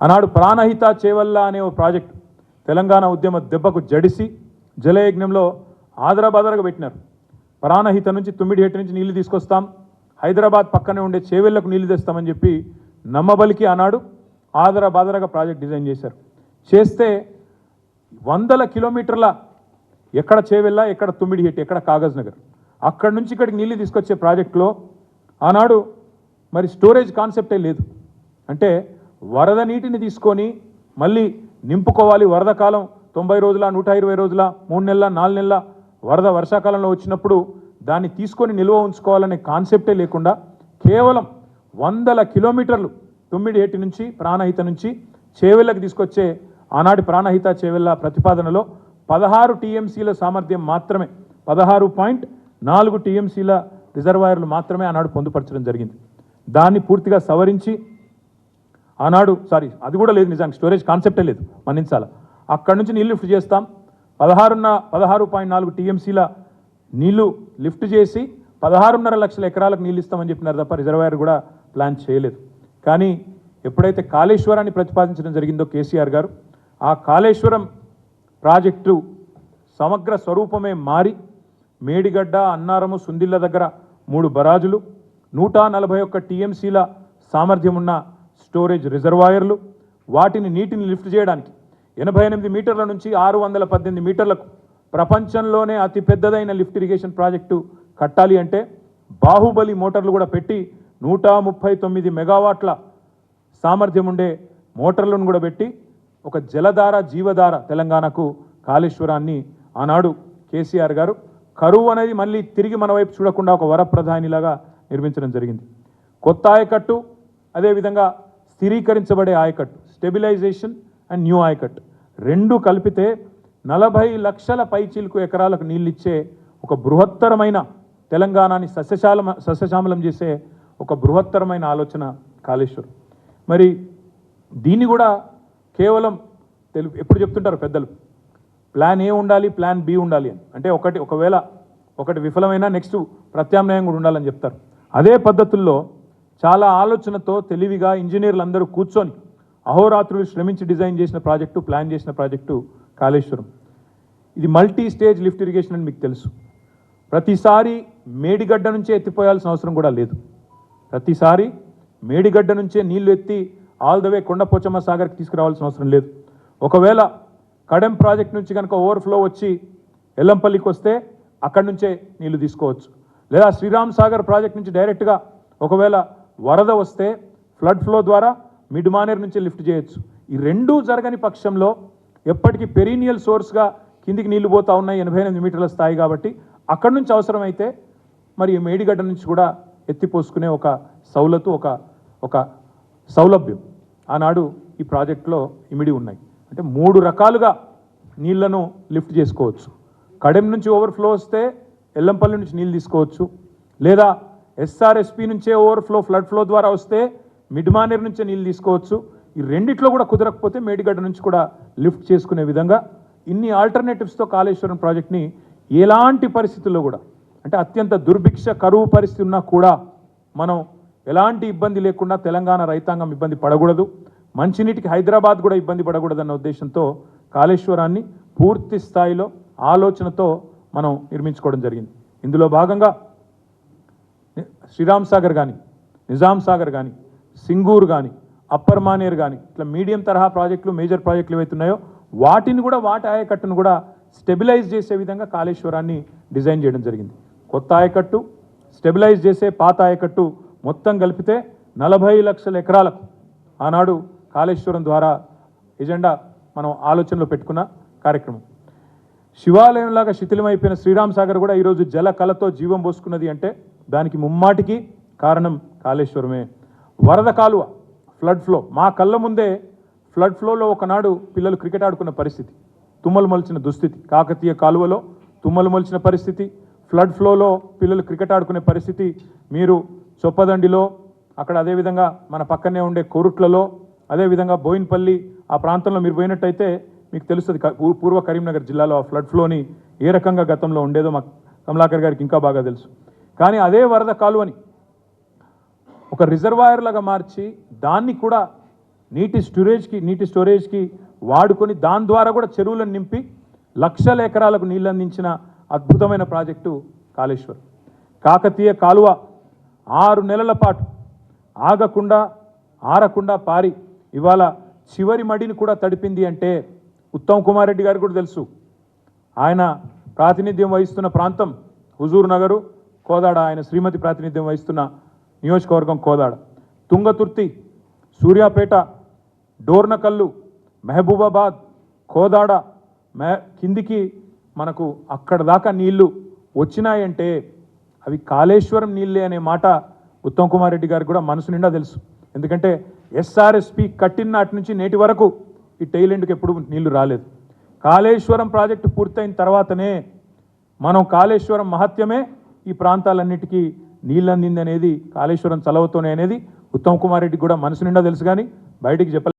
ఆనాడు ప్రాణహిత చేవల్ల అనే ఓ ప్రాజెక్ట్ తెలంగాణ ఉద్యమ దెబ్బకు జడిసి జలయజ్ఞంలో ఆదరాబాదరగా పెట్టినారు. ప్రాణహిత నుంచి తుమ్మిడిహెట్టి నుంచి నీళ్ళు తీసుకొస్తాం. హైదరాబాద్ పక్కనే ఉండే చేవెళ్ళకు నీళ్ళు తెస్తామని చెప్పి నమ్మబలికి ఆనాడు ఆదరబాదరగా ప్రాజెక్ట్ డిజైన్ చేశారు. చేస్తే వందల కిలోమీటర్ల ఎక్కడ చేవెళ్ళ ఎక్కడ తుమ్మిడిహెట్టి ఎక్కడ కాగజ్ నగర్ అక్కడి నుంచి ఇక్కడికి నీళ్ళు తీసుకొచ్చే ప్రాజెక్టులో ఆనాడు మరి స్టోరేజ్ కాన్సెప్టే లేదు. అంటే వరద నీటిని తీసుకొని మళ్ళీ నింపుకోవాలి. వరద కాలం తొంభై రోజుల నూట ఇరవై రోజుల మూడు నెలల నాలుగు నెలల వరద వర్షాకాలంలో వచ్చినప్పుడు దాన్ని తీసుకొని నిల్వ ఉంచుకోవాలనే కాన్సెప్టే లేకుండా కేవలం వందల కిలోమీటర్లు తొమ్మిది ఏటి నుంచి ప్రాణహిత నుంచి చేవెళ్ళకి తీసుకొచ్చే ఆనాటి ప్రాణహిత చేవెళ్ళ ప్రతిపాదనలో పదహారు టీఎంసీల సామర్థ్యం మాత్రమే పదహారు పాయింట్ నాలుగు టీఎంసీల రిజర్వాయర్లు మాత్రమే ఆనాడు పొందుపరచడం జరిగింది. దాన్ని పూర్తిగా సవరించి ఆనాడు సారీ అది కూడా లేదు నిజానికి స్టోరేజ్ కాన్సెప్టే లేదు మన్నించాల. అక్కడి నుంచి నీళ్ళు లిఫ్ట్ చేస్తాం. పదహారున్న పదహారు పాయింట్ నాలుగు టీఎంసీల నీళ్ళు లిఫ్ట్ చేసి పదహారున్నర లక్షల ఎకరాలకు నీళ్ళు ఇస్తామని చెప్పినారు తప్ప రిజర్వాయర్ కూడా ప్లాన్ చేయలేదు. కానీ ఎప్పుడైతే కాళేశ్వరాన్ని ప్రతిపాదించడం జరిగిందో కేసీఆర్ గారు ఆ కాళేశ్వరం ప్రాజెక్టు సమగ్ర స్వరూపమే మారి మేడిగడ్డ అన్నారము సుందిళ్ళ దగ్గర మూడు బరాజులు నూట నలభై ఒక్క టీఎంసీల సామర్థ్యం ఉన్న స్టోరేజ్ రిజర్వాయర్లు వాటిని నీటిని లిఫ్ట్ చేయడానికి ఎనభై ఎనిమిది మీటర్ల నుంచి ఆరు వందల పద్దెనిమిది మీటర్లకు ప్రపంచంలోనే అతి పెద్దదైన లిఫ్ట్ ఇరిగేషన్ ప్రాజెక్టు కట్టాలి అంటే బాహుబలి మోటార్లు కూడా పెట్టి నూట ముప్పై తొమ్మిది మెగావాట్ల సామర్థ్యం ఉండే మోటార్లను కూడా పెట్టి ఒక జలధార జీవధార తెలంగాణకు కాళేశ్వరాన్ని ఆనాడు కేసీఆర్ గారు కరువు అనేది మళ్ళీ తిరిగి మన వైపు చూడకుండా ఒక వరప్రధానిలాగా నిర్మించడం జరిగింది. కొత్త ఆయకట్టు అదేవిధంగా స్థిరీకరించబడే ఆయకట్టు స్టెబిలైజేషన్ అండ్ న్యూ ఆయకట్టు. రెండు కలిపితే నలభై లక్షల పైచీలకు ఎకరాలకు నీళ్ళిచ్చే ఒక బృహత్తరమైన తెలంగాణని సస్యశాల సస్యశ్యామలం చేసే ఒక బృహత్తరమైన ఆలోచన కాళేశ్వరం. మరి దీన్ని కూడా కేవలం తెలుగు ఎప్పుడు చెప్తుంటారు పెద్దలు? ప్లాన్ ఏ ఉండాలి ప్లాన్ బి ఉండాలి అని. అంటే ఒకటి ఒకవేళ ఒకటి విఫలమైనా నెక్స్ట్ ప్రత్యామ్నాయం కూడా ఉండాలని చెప్తారు. అదే పద్ధతుల్లో చాలా ఆలోచనతో తెలివిగా ఇంజనీర్లు అందరూ కూర్చొని అహోరాత్రులు శ్రమించి డిజైన్ చేసిన ప్రాజెక్టు ప్లాన్ చేసిన ప్రాజెక్టు కాళేశ్వరం. ఇది మల్టీ స్టేజ్ లిఫ్ట్ ఇరిగేషన్ అని మీకు తెలుసు. ప్రతిసారి మేడిగడ్డ నుంచే ఎత్తిపోయాల్సిన అవసరం కూడా లేదు. ప్రతిసారి మేడిగడ్డ నుంచే నీళ్ళు ఎత్తి ఆల్ ద వే కొండపోచమ్మ సాగర్కి తీసుకురావాల్సిన అవసరం లేదు. ఒకవేళ కడెం ప్రాజెక్ట్ నుంచి కనుక ఓవర్ఫ్లో వచ్చి ఎల్లంపల్లికి వస్తే అక్కడి నుంచే నీళ్ళు తీసుకోవచ్చు. లేదా శ్రీరామ్ సాగర్ ప్రాజెక్ట్ నుంచి డైరెక్ట్గా ఒకవేళ వరద వస్తే ఫ్లడ్ ఫ్లో ద్వారా మిడ్ మానేర్ నుంచి లిఫ్ట్ చేయొచ్చు. ఈ రెండూ జరగని పక్షంలో ఎప్పటికీ పెరీనియల్ సోర్స్గా కిందికి నీళ్ళు పోతా ఉన్నాయి ఎనభై ఎనిమిది మీటర్ల స్థాయి కాబట్టి అక్కడి నుంచి అవసరమైతే మరి మేడిగడ్డ నుంచి కూడా ఎత్తిపోసుకునే ఒక సౌలతు ఒక ఒక సౌలభ్యం ఆనాడు ఈ ప్రాజెక్టులో ఇమిడి ఉన్నాయి. అంటే మూడు రకాలుగా నీళ్ళను లిఫ్ట్ చేసుకోవచ్చు. కడెం నుంచి ఓవర్ఫ్లో వస్తే ఎల్లంపల్లి నుంచి నీళ్ళు తీసుకోవచ్చు. లేదా ఎస్ఆర్ఎస్పి నుంచే ఓవర్ఫ్లో ఫ్లడ్ ఫ్లో ద్వారా వస్తే మిడ్మానేర్ నుంచే నీళ్ళు తీసుకోవచ్చు. ఈ రెండిట్లో కూడా కుదరకపోతే మేడిగడ్డ నుంచి కూడా లిఫ్ట్ చేసుకునే విధంగా ఇన్ని ఆల్టర్నేటివ్స్తో కాళేశ్వరం ప్రాజెక్ట్ని ఎలాంటి పరిస్థితుల్లో కూడా అంటే అత్యంత దుర్భిక్ష కరువు పరిస్థితి ఉన్నా కూడా మనం ఎలాంటి ఇబ్బంది లేకుండా తెలంగాణ రైతాంగం ఇబ్బంది పడకూడదు. మంచినీటికి హైదరాబాద్ కూడా ఇబ్బంది పడకూడదన్న ఉద్దేశంతో కాళేశ్వరాన్ని పూర్తి స్థాయిలో ఆలోచనతో మనం నిర్మించుకోవడం జరిగింది. ఇందులో భాగంగా శ్రీరామ్ సాగర్ కానీ నిజాం సాగర్ కానీ సింగూర్ కానీ అప్పర్ మానేర్ కానీ ఇట్లా మీడియం తరహా ప్రాజెక్టులు మేజర్ ప్రాజెక్టులు ఏవైతున్నాయో వాటిని కూడా వాటి ఆయకట్టును కూడా స్టెబిలైజ్ చేసే విధంగా కాళేశ్వరాన్ని డిజైన్ చేయడం జరిగింది. కొత్త ఆయకట్టు స్టెబిలైజ్ చేసే పాత ఆయకట్టు మొత్తం కలిపితే నలభై లక్షల ఎకరాలకు ఆనాడు కాళేశ్వరం ద్వారా ఎజెండా మనం ఆలోచనలో పెట్టుకున్న కార్యక్రమం. శివాలయంలాగా శిథిలమైపోయిన శ్రీరామ్ సాగర్ కూడా ఈరోజు జల కళతో జీవం పోసుకున్నది అంటే దానికి ముమ్మాటికి కారణం కాళేశ్వరమే. వరద కాలువ ఫ్లడ్ ఫ్లో మా కళ్ళ ముందే ఫ్లడ్ ఫ్లోలో ఒకనాడు పిల్లలు క్రికెట్ ఆడుకున్న పరిస్థితి. తుమ్మలు మలిచిన దుస్థితి. కాకతీయ కాలువలో తుమ్మలు మలిచిన పరిస్థితి. ఫ్లడ్ ఫ్లోలో పిల్లలు క్రికెట్ ఆడుకునే పరిస్థితి. మీరు చొప్పదండిలో అక్కడ అదేవిధంగా మన పక్కనే ఉండే కోరుట్లలో అదేవిధంగా బోయిన్పల్లి ఆ ప్రాంతంలో మీరు పోయినట్టయితే మీకు తెలుస్తుంది పూర్వ కరీంనగర్ జిల్లాలో ఆ ఫ్లడ్ ఫ్లోని ఏ రకంగా గతంలో ఉండేదో మా కమలాకర్ గారికి ఇంకా బాగా తెలుసు. కానీ అదే వరద కాలువని ఒక రిజర్వాయర్లాగా మార్చి దాన్ని కూడా నీటి స్టోరేజ్కి నీటి స్టోరేజ్కి వాడుకొని దాని ద్వారా కూడా చెరువులను నింపి లక్షల ఎకరాలకు నీళ్ళు అందించిన అద్భుతమైన ప్రాజెక్టు కాళేశ్వరం. కాకతీయ కాలువ ఆరు నెలల పాటు ఆగకుండా ఆరకుండా పారి ఇవాళ చివరి మడిని కూడా తడిపింది అంటే ఉత్తమ్ కుమార్ రెడ్డి గారికి కూడా తెలుసు. ఆయన ప్రాతినిధ్యం వహిస్తున్న ప్రాంతం హుజూర్ నగరు. కోదాడ ఆయన శ్రీమతి ప్రాతినిధ్యం వహిస్తున్న నియోజకవర్గం కోదాడ. తుంగతుర్తి సూర్యాపేట డోర్నకల్లు మహబూబాబాద్ కోదాడ మె కిందికి మనకు అక్కడ దాకా నీళ్ళు వచ్చినాయంటే అవి కాళేశ్వరం నీళ్ళే అనే మాట ఉత్తమ్ కుమార్ రెడ్డి గారికి కూడా మనసు నిండా తెలుసు. ఎందుకంటే ఎస్ఆర్ఎస్పి కట్టిన నాటి నుంచి నేటి వరకు ఈ టైలెండ్కి ఎప్పుడు నీళ్ళు రాలేదు. కాళేశ్వరం ప్రాజెక్టు పూర్తయిన తర్వాతనే మనం కాళేశ్వరం మహత్యమే ఈ ప్రాంతాలన్నిటికీ నీళ్ళు అందింది అనేది కాళేశ్వరం చలవతోనే అనేది ఉత్తమ్ కుమార్ రెడ్డికి కూడా మనసు నిండా తెలుసు కానీ బయటికి చెప్పలేదు